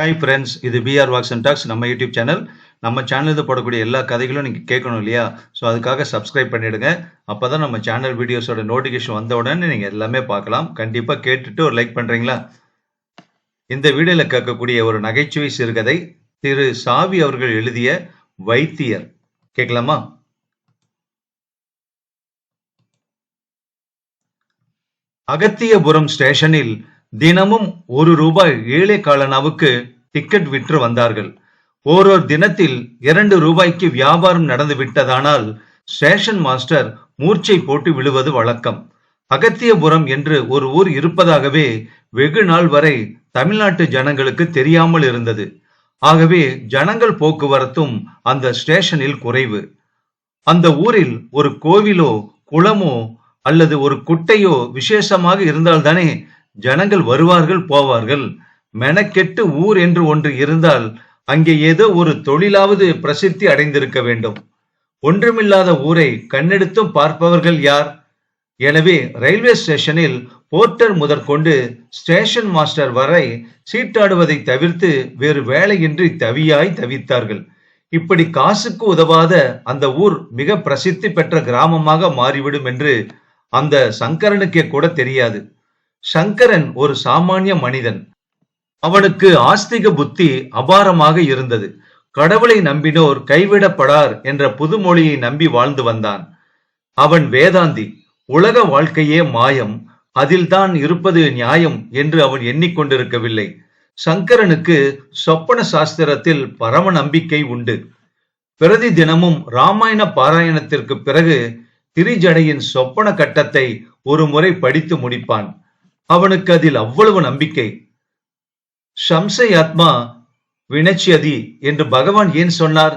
Hi friends இது PR walks and talks நம்ம YouTube channel நம்ம சேனலில் போடக்கூடிய எல்லா கதைகளும் நீங்கள் கேட்கணும் இல்லையா? ஸோ அதுக்காக சப்ஸ்கிரைப் பண்ணிடுங்க. அப்போ தான் நம்ம சேனல் வீடியோஸோட நோட்டிஃபிகேஷன் வந்த உடனே நீங்கள் எல்லாமே பார்க்கலாம். கண்டிப்பாக கேட்டுட்டு ஒரு லைக் பண்ணுறீங்களா இந்த வீடியோவில் கேட்கக்கூடிய ஒரு நகைச்சுவை சிறுகதை திரு சாவி அவர்கள் எழுதிய வைத்தியர். கேட்கலாமா? அகத்தியபுரம் ஸ்டேஷனில் தினமும் ஒரு ரூபாய் ஏழை காலனாவுக்கு டிக்கெட் விற்று வந்தார்கள். ஓரோர் தினத்தில் இரண்டு ரூபாய்க்கு வியாபாரம் நடந்து விட்டதானால் ஸ்டேஷன் மாஸ்டர் மூர்ச்சை போட்டு விழுவது வழக்கம். அகத்தியபுரம் என்று ஒரு ஊர் இருப்பதாகவே வெகு நாள் வரை தமிழ்நாட்டு ஜனங்களுக்கு தெரியாமல் இருந்தது. ஆகவே ஜனங்கள் போக்குவரத்தும் அந்த ஸ்டேஷனில் குறைவு. அந்த ஊரில் ஒரு கோவிலோ குளமோ அல்லது ஒரு குட்டையோ விசேஷமாக இருந்தால்தானே ஜனங்கள் வருவார்கள் போவார்கள். மெனக்கெட்டு ஊர் என்று ஒன்று இருந்தால் அங்கே ஏதோ ஒரு தொழிலாவது பிரசித்தி அடைந்திருக்க வேண்டும். ஒன்றுமில்லாத ஊரை கண்ணெடுத்தும் பார்ப்பவர்கள் யார்? எனவே ரயில்வே ஸ்டேஷனில் போர்ட்டர் முதற்கொண்டு ஸ்டேஷன் மாஸ்டர் வரை சீட்டாடுவதை தவிர்த்து வேறு வேலையின்றி தவியாய் தவித்தார்கள். இப்படி காசுக்கு உதவாத அந்த ஊர் மிக பிரசித்தி பெற்ற கிராமமாக மாறிவிடும் என்று அந்த சங்கரனுக்கே கூட தெரியாது. சங்கரன் ஒரு சாமானிய மனிதன். அவனுக்கு ஆஸ்திக புத்தி அபாரமாக இருந்தது. கடவுளை நம்பினோர் கைவிடப்படார் என்ற புதுமொழியை நம்பி வாழ்ந்து வந்தான். அவன் வேதாந்தி உலக வாழ்க்கையே மாயம் அதில்தான் இருப்பது நியாயம் என்று அவன் எண்ணிக்கொண்டிருக்கவில்லை. சங்கரனுக்கு சொப்பன சாஸ்திரத்தில் பரம நம்பிக்கை உண்டு. பிரதி தினமும் ராமாயண பாராயணத்திற்கு பிறகு திரிஜடையின் சொப்பன கட்டத்தை ஒரு முறை படித்து முடிப்பான். அவனுக்கு அதில் அவ்வளவு நம்பிக்கை. ஷம்சையாத்மா வினச்சியதி என்று பகவான் ஏன் சொன்னார்?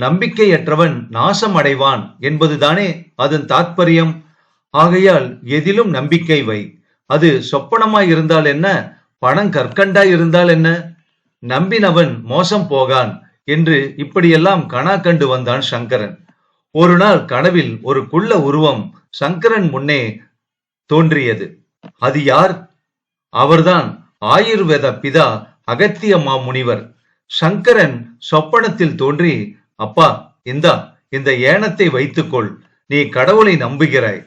நம்பிக்கையற்றவன் நாசம் அடைவான் என்பதுதானே அதன் தாத்பரியம்? ஆகையால் எதிலும் நம்பிக்கை வை. அது சொப்பனமாய் இருந்தால் என்ன? பணம் கற்கண்டாய் இருந்தால் என்ன? நம்பினவன் மோசம் போகான் என்று இப்படியெல்லாம் கணா கண்டு வந்தான் சங்கரன். ஒரு நாள் கனவில் ஒரு குள்ள உருவம் சங்கரன் முன்னே தோன்றியது. அது யார்? அவர்தான் ஆயுர்வேத பிதா அகத்திய மாமுனிவர். சங்கரன் சொப்பனத்தில் தோன்றி அப்பா இந்தா இந்த ஏனத்தை வைத்துக்கொள். நீ கடவுளை நம்புகிறாய்.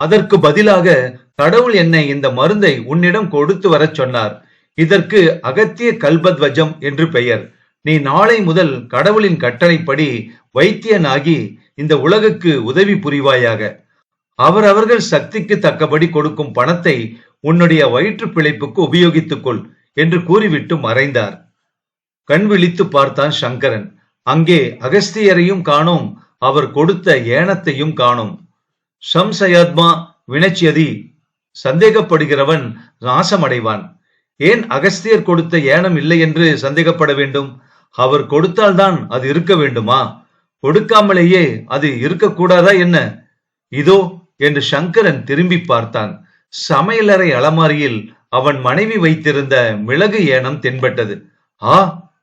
அதற்கு பதிலாக கடவுள் என்னை இந்த மருந்தை உன்னிடம் கொடுத்து வரச் சொன்னார். இதற்கு அகத்திய கல்பத்வஜம் என்று பெயர். நீ நாளை முதல் கடவுளின் கட்டளைப்படி வைத்தியனாகி இந்த உலகுக்கு உதவி புரிவாயாக. அவர் அவர்கள் சக்திக்கு தக்கபடி கொடுக்கும் பணத்தை உன்னுடைய வயிற்று பிழைப்புக்கு உபயோகித்துக் கொள் என்று கூறிவிட்டு மறைந்தார். கண் விழித்து பார்த்தான் சங்கரன். அங்கே அகஸ்தியரையும் காணோம். அவர் கொடுத்த ஏனத்தையும் காணோம். சம்சயாத்மா வினச்சியதி சந்தேகப்படுகிறவன் நாசமடைவான். ஏன் அகஸ்தியர் கொடுத்த ஏனம் இல்லை என்று சந்தேகப்பட வேண்டும்? அவர் கொடுத்தால்தான் அது இருக்க வேண்டுமா? கொடுக்காமலேயே அது இருக்கக்கூடாதா என்ன? இதோ என்று சங்கரன் திரும்பி பார்த்தான். சமையலறை அலமாரியில் அவன் மனைவி வைத்திருந்த மிளகு ஏனம் தென்பட்டது. ஆ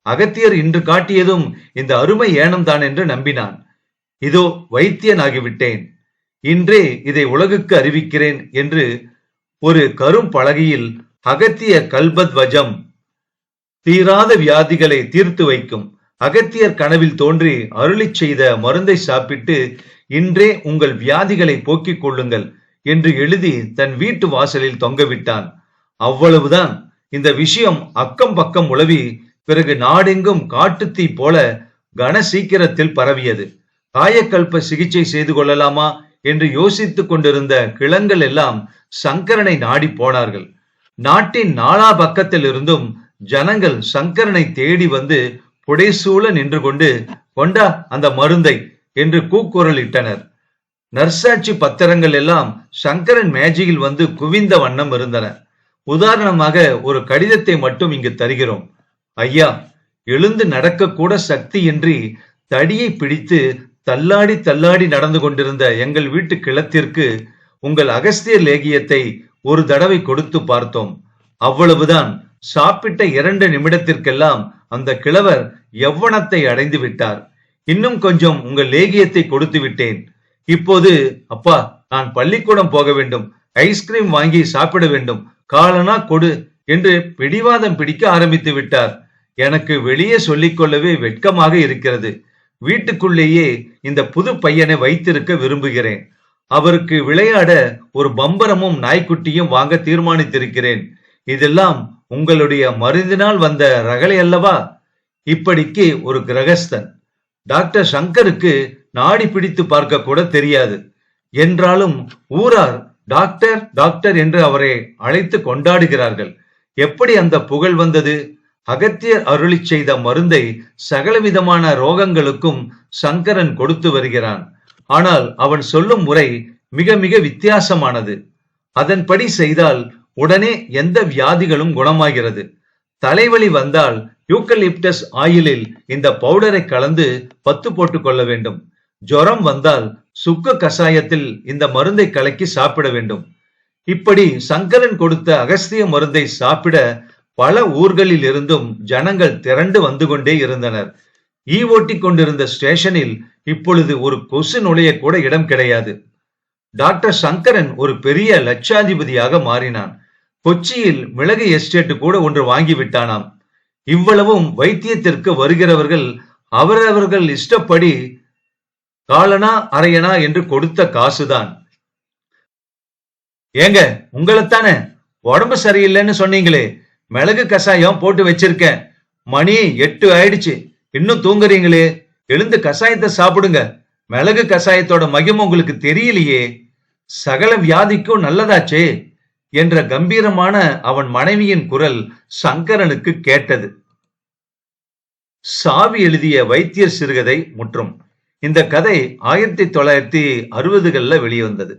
அகத்தியர் இன்று காட்டியதும் இந்த அருமை ஏனம் தான் என்று நம்பினான். இதோ வைத்தியனாகிவிட்டேன். இன்றே இதை உலகுக்கு அறிவிக்கிறேன் என்று ஒரு கரும் பலகையில் அகத்திய கல்பத்வஜம் தீராத வியாதிகளை தீர்த்து வைக்கும். அகத்தியர் கனவில் தோன்றி அருளிச் செய்த மருந்தை சாப்பிட்டு இன்றே உங்கள் வியாதிகளை போக்கிக் கொள்ளுங்கள் என்று எழுதி தன் வீட்டு வாசலில் தொங்கவிட்டான். அவ்வளவுதான். இந்த விஷயம் அக்கம் பக்கம் உளவி பிறகு நாடெங்கும் காட்டுத்தீ போல கன சீக்கிரத்தில் பரவியது. காயக்கல்ப சிகிச்சை செய்து கொள்ளலாமா என்று யோசித்துக் கொண்டிருந்த கிளங்கள் எல்லாம் சங்கரனை நாடி போனார்கள். நாட்டின் நாலா பக்கத்தில் இருந்தும் ஜனங்கள் சங்கரனை தேடி வந்து புடைசூழ நின்று கொண்டு கொண்டா அந்த மருந்தை. என்று கூக்குரலிட்டனர் நர்சாட்சி பத்திரங்கள் எல்லாம் சங்கரன் மேஜையில் வந்து குவிந்த வண்ணம் இருந்தன. உதாரணமாக ஒரு கடிதத்தை மட்டும் இங்கு தருகிறோம். ஐயா எழுந்து நடக்கக்கூட சக்தியின்றி தடியை பிடித்து தள்ளாடி தள்ளாடி நடந்து கொண்டிருந்த எங்கள் வீட்டு கிளத்திற்கு உங்கள் அகஸ்தியர் லேகியத்தை ஒரு தடவை கொடுத்து பார்த்தோம். அவ்வளவுதான். சாப்பிட்ட இரண்டு நிமிடத்திற்கெல்லாம் அந்த கிழவர் எவ்வனத்தை அடைந்து விட்டார். இன்னும் கொஞ்சம் உங்கள் லேகியத்தை கொடுத்து விட்டேன். இப்போது அப்பா நான் பள்ளிக்கூடம் போக வேண்டும். ஐஸ்கிரீம் வாங்கி சாப்பிட வேண்டும். காலனா கொடு என்று பிடிவாதம் பிடிக்க ஆரம்பித்து விட்டார். எனக்கு வெளியே சொல்லிக்கொள்ளவே வெட்கமாக இருக்கிறது. வீட்டுக்குள்ளேயே இந்த புது பையனை வைத்திருக்க விரும்புகிறேன். அவருக்கு விளையாட ஒரு பம்பரமும் நாய்க்குட்டியும் வாங்க தீர்மானித்திருக்கிறேன். இதெல்லாம் உங்களுடைய மருந்தினால் வந்த ரகலை அல்லவா? இப்படிக்கு ஒரு கிரகஸ்தன். டாக்டர் சங்கருக்கு நாடி பிடித்து பார்க்க கூட தெரியாது. என்றாலும் ஊரார் டாக்டர் டாக்டர் என்று அவரை அழைத்து கொண்டாடுகிறார்கள். எப்படி அந்த புகழ் வந்தது? அகத்தியர் அருளி செய்த மருந்தை சகலவிதமான ரோகங்களுக்கும் சங்கரன் கொடுத்து வருகிறான். ஆனால் அவன் சொல்லும் முறை மிக மிக வித்தியாசமானது. அதன்படி செய்தால் உடனே எந்த வியாதிகளும் குணமாகிறது. தலைவலி வந்தால் யூக்கலிப்டஸ் ஆயிலில் இந்த பவுடரை கலந்து பத்து போட்டுக் கொள்ள வேண்டும். ஜுரம் வந்தால் சுக்க கசாயத்தில் இந்த மருந்தை கலக்கி சாப்பிட வேண்டும். இப்படி சங்கரன் கொடுத்த அகஸ்திய மருந்தை சாப்பிட பல ஊர்களில் இருந்தும் ஜனங்கள் திரண்டு வந்து கொண்டே இருந்தனர். ஈ ஓட்டி கொண்டிருந்த ஸ்டேஷனில் இப்பொழுது ஒரு கொசு நுழைய கூட இடம் கிடையாது. டாக்டர் சங்கரன் ஒரு பெரிய லட்சாதிபதியாக மாறினான். கொச்சியில் மிளகு எஸ்டேட் கூட ஒன்று வாங்கி விட்டானாம் இவ்வளவும் வைத்தியத்திற்கு வருகிறவர்கள் அவரவர்கள் இஷ்டப்படி காலனா அரையனா என்று கொடுத்த காசுதான். ஏங்க உங்களைத்தானே? உடம்பு சரியில்லைன்னு சொன்னீங்களே. மிளகு கசாயம் போட்டு வச்சிருக்கேன். மணி எட்டு ஆயிடுச்சு. இன்னும் தூங்குறீங்களே? எழுந்து கசாயத்தை சாப்பிடுங்க. மிளகு கசாயத்தோட மகிமை உங்களுக்கு தெரியலையே. சகல வியாதிக்கும் நல்லதாச்சே. என்ற கம்பீரமான அவன் மனைவியின் குரல் சங்கரனுக்கு கேட்டது. சாவி எழுதிய வைத்தியர் சிறுகதை முற்றும். இந்த கதை ஆயிரத்தி தொள்ளாயிரத்தி அறுபதுகளில் வெளிவந்தது.